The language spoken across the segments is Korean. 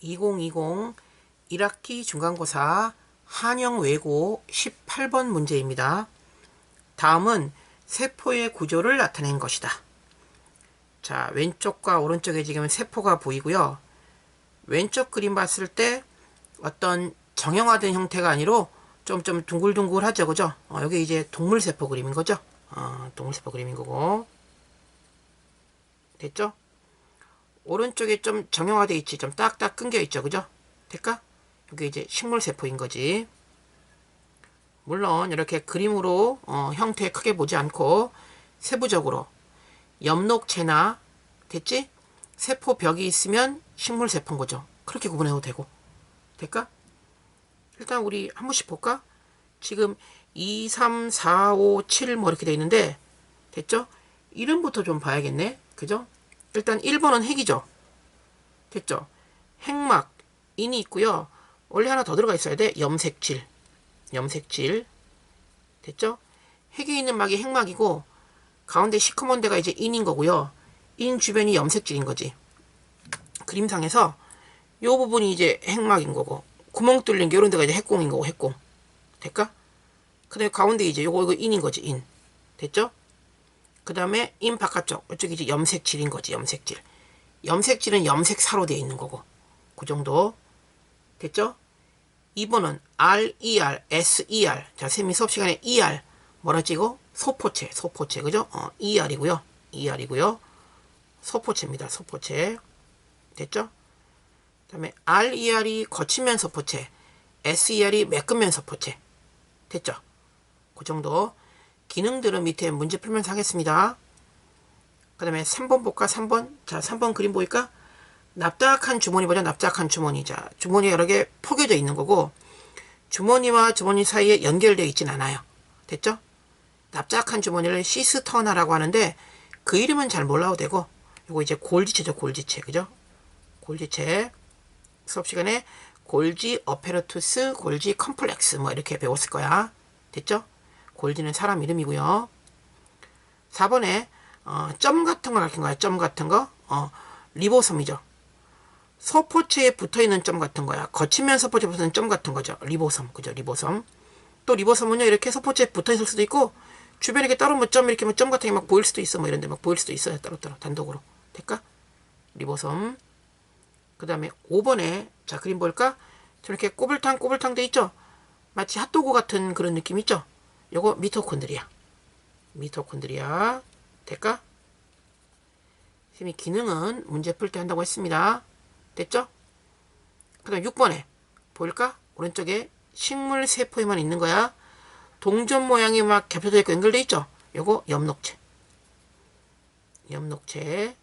2020 1학기 중간고사 한영 외고 18번 문제입니다. 다음은 세포의 구조를 나타낸 것이다. 자, 왼쪽과 오른쪽에 지금 세포가 보이고요. 왼쪽 그림 봤을 때 어떤 정형화된 형태가 아니로 좀, 좀 둥글둥글하죠, 그죠? 어, 여기 이제 동물 세포 그림인 거죠? 어, 동물 세포 그림인 거고. 됐죠? 오른쪽에 좀 정형화돼 있지, 좀 딱딱 끊겨 있죠, 그죠? 될까? 여기 이제 식물세포인 거지. 물론 이렇게 그림으로 어, 형태 크게 보지 않고 세부적으로 엽록체나 됐지? 세포 벽이 있으면 식물세포인 거죠. 그렇게 구분해도 되고. 될까? 일단 우리 한 번씩 볼까? 지금 2, 3, 4, 5, 7 뭐 이렇게 돼 있는데 됐죠? 이름부터 좀 봐야겠네. 그죠? 일단 1번은 핵이죠. 됐죠? 핵막, 인이 있고요. 원래 하나 더 들어가 있어야 돼. 염색질. 염색질. 됐죠? 핵에 있는 막이 핵막이고 가운데 시커먼 데가 이제 인인 거고요. 인 주변이 염색질인 거지. 그림상에서 요 부분이 이제 핵막인 거고 구멍 뚫린 게 이런 데가 이제 핵공인 거고 핵공. 될까? 그 다음에 가운데 이제 요거 이거 인인 거지 인. 됐죠? 그 다음에 인 바깥쪽 이쪽이 이제 염색질인 거지 염색질. 염색질은 염색사로 되어 있는 거고 그 정도 됐죠? 2번은 RER, SER. 자, 세미 수업 시간에 ER. 뭐라 찍어? 소포체, 소포체. 그죠? 어, ER이고요. ER이고요. 소포체입니다. 소포체. 됐죠? 그 다음에 RER이 거치면 소포체. SER이 매끈면 소포체. 됐죠? 그 정도. 기능들은 밑에 문제 풀면서 하겠습니다. 그 다음에 3번 볼까? 3번. 자, 3번 그림 보일까? 납작한 주머니 보자 납작한 주머니 자 주머니가 여러 개 포개져 있는 거고 주머니와 주머니 사이에 연결되어 있진 않아요 됐죠? 납작한 주머니를 시스터나라고 하는데 그 이름은 잘 몰라도 되고 이거 이제 골지체죠 골지체 그죠? 골지체 수업 시간에 골지 어페러투스 골지 컴플렉스 뭐 이렇게 배웠을 거야 됐죠? 골지는 사람 이름이고요 4번에 어, 점 같은 거 가르친 거야 점 같은 거 어, 리보섬이죠 서포체에 붙어있는 점 같은 거야. 거치면 서포체에 붙어있는 점 같은 거죠. 리보섬. 그죠? 리보섬. 또 리보섬은요, 이렇게 서포체에 붙어있을 수도 있고, 주변에 이렇게 따로 뭐 점, 이렇게 뭐점 같은 게 막 보일 수도 있어. 뭐 이런데 막 보일 수도 있어요. 따로따로. 단독으로. 될까? 리보섬. 그 다음에 5번에, 자, 그림 볼까? 저렇게 꼬불탕, 꼬불탕 돼 있죠? 마치 핫도그 같은 그런 느낌 있죠? 요거 미토콘드리아. 미토콘드리아. 될까? 선생님이 기능은 문제 풀 때 한다고 했습니다. 됐죠? 그 다음 6번에 보일까? 오른쪽에 식물 세포에만 있는 거야. 동전 모양이 막 겹쳐져 있고 연결돼 있죠? 요거 엽록체. 엽록체.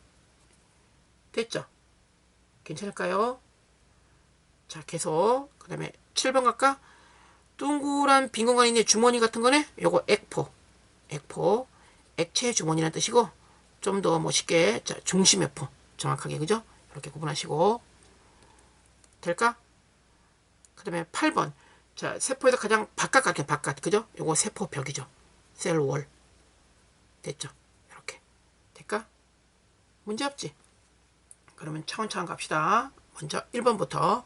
됐죠? 괜찮을까요? 자, 계속. 그 다음에 7번 갈까? 둥그란 빈 공간이 있는 주머니 같은 거네? 요거 액포. 액포. 액체 주머니라는 뜻이고, 좀 더 멋있게, 자, 중심의 포. 정확하게, 그죠? 이렇게 구분하시고 될까? 그 다음에 8번 자 세포에서 가장 바깥 같게 바깥 그죠? 요거 세포 벽이죠 셀월 됐죠? 이렇게 될까? 문제없지? 그러면 차원차원 갑시다 먼저 1번부터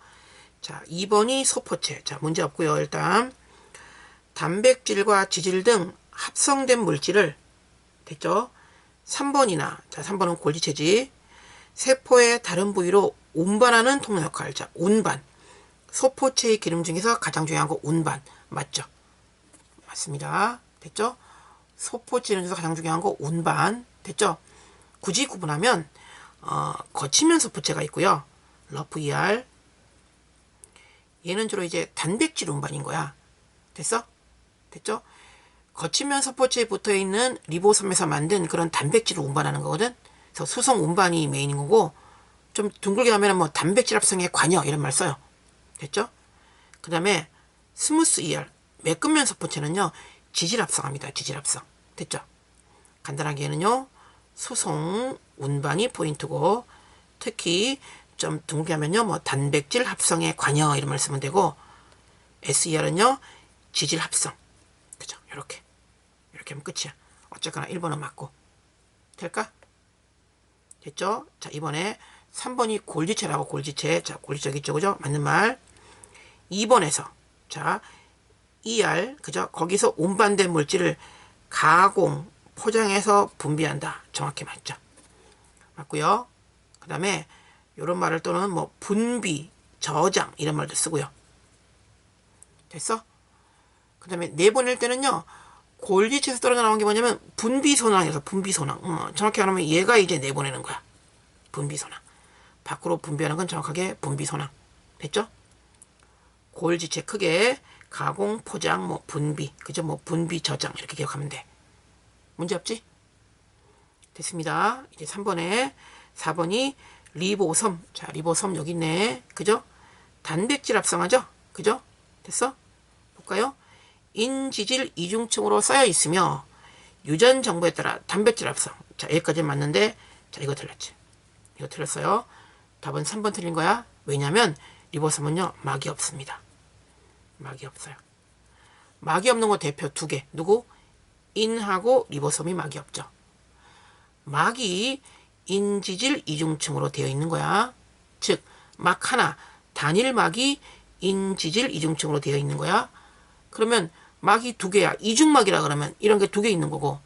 자 2번이 소포체 자 문제 없고요 일단 단백질과 지질 등 합성된 물질을 됐죠? 3번이나 자 3번은 골지체지 세포의 다른 부위로 운반하는 통로 역할. 자, 운반. 소포체의 기능 중에서 가장 중요한 거 운반. 맞죠? 맞습니다. 됐죠? 소포체 중에서 가장 중요한 거 운반. 됐죠? 굳이 구분하면 어, 거치면 소포체가 있고요. 러프 ER. 얘는 주로 이제 단백질 운반인 거야. 됐어? 됐죠? 거치면 소포체에 붙어 있는 리보솜에서 만든 그런 단백질을 운반하는 거거든. 그래서 수성 운반이 메인인 거고 좀 둥글게 하면 뭐 단백질 합성에 관여 이런 말 써요. 됐죠? 그 다음에 스무스 ER 매끈면 서포체는요 지질 합성합니다. 지질 합성. 됐죠? 간단하게 얘는요 수송 운반이 포인트고 특히 좀 둥글게 하면요 뭐 단백질 합성에 관여 이런 말 쓰면 되고 SER은요 지질 합성. 그죠? 이렇게 이렇게 하면 끝이야. 어쨌거나 1번은 맞고 될까? 됐죠? 자, 이번에 3번이 골지체라고 골지체. 자, 골지체 있죠, 그죠? 맞는 말. 2번에서 자, ER 그죠? 거기서 운반된 물질을 가공, 포장해서 분비한다. 정확히 맞죠? 맞고요. 그다음에 이런 말을 또는 뭐 분비, 저장 이런 말도 쓰고요. 됐어? 그 다음에 내보낼 때는요. 골지체에서 떨어져 나온 게 뭐냐면 분비소낭에서 분비소낭. 어, 정확히 말하면 얘가 이제 내보내는 거야. 분비소낭. 밖으로 분비하는 건 정확하게 분비소낭. 됐죠? 골지체 크게 가공, 포장, 뭐 분비, 그죠? 뭐 분비, 저장 이렇게 기억하면 돼. 문제 없지? 됐습니다. 이제 3번에 4번이 리보섬. 자, 리보섬 여기 있네. 그죠? 단백질 합성하죠? 그죠? 됐어? 볼까요? 인지질 이중층으로 쌓여 있으며 유전 정보에 따라 단백질 합성. 자, 여기까지 맞는데 자, 이거 틀렸지. 이거 틀렸어요. 답은 3번 틀린 거야. 왜냐면 리보섬은요, 막이 없습니다. 막이 없어요. 막이 없는 거 대표 두 개. 누구? 인하고 리보솜이 막이 없죠. 막이 인지질 이중층으로 되어 있는 거야. 즉, 막 하나, 단일 막이 인지질 이중층으로 되어 있는 거야. 그러면 막이 두 개야. 이중막이라 그러면 이런 게 두 개 있는 거고,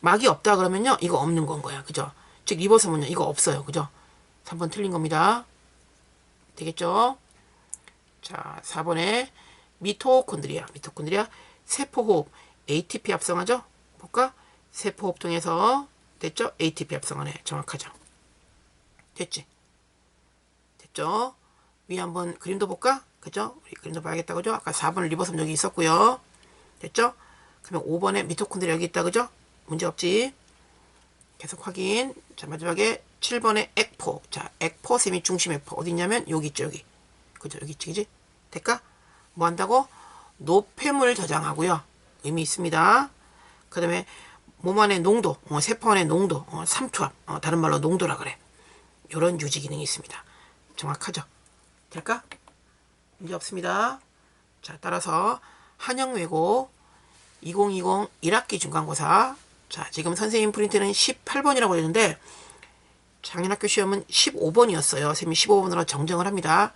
막이 없다 그러면요, 이거 없는 건 거야. 그죠? 즉, 리보솜은요, 이거 없어요. 그죠? 3번 틀린 겁니다. 되겠죠? 자, 4번에 미토콘드리아, 미토콘드리아 세포호흡 ATP 합성하죠? 볼까? 세포호흡 통해서 됐죠? ATP 합성하네. 정확하죠? 됐지? 됐죠? 위 한번 그림도 볼까? 그죠? 우리 그림도 봐야겠다. 그죠? 아까 4번 리버섬 여기 있었고요. 됐죠? 그러면 5번에 미토콘드리아 여기 있다. 그죠? 문제 없지? 계속 확인. 자, 마지막에 7번에 액포. 자, 액포 세미 중심 액포. 어디 있냐면 여기 있죠, 여기. 그죠? 여기 있지, 그지? 될까? 뭐 한다고? 노폐물 저장하고요. 의미 있습니다. 그 다음에 몸 안의 농도, 어, 세포 안의 농도, 어, 삼투압, 어, 다른 말로 농도라 그래. 요런 유지 기능이 있습니다. 정확하죠? 될까? 문제 없습니다. 자, 따라서 한영 외고 2020 1학기 중간고사. 자, 지금 선생님 프린트는 18번이라고 했는데 작년 학교 시험은 15번이었어요. 선생님이 15번으로 정정을 합니다.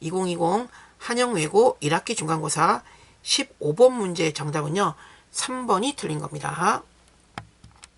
2020 한영 외고 1학기 중간고사 15번 문제의 정답은요. 3번이 틀린 겁니다.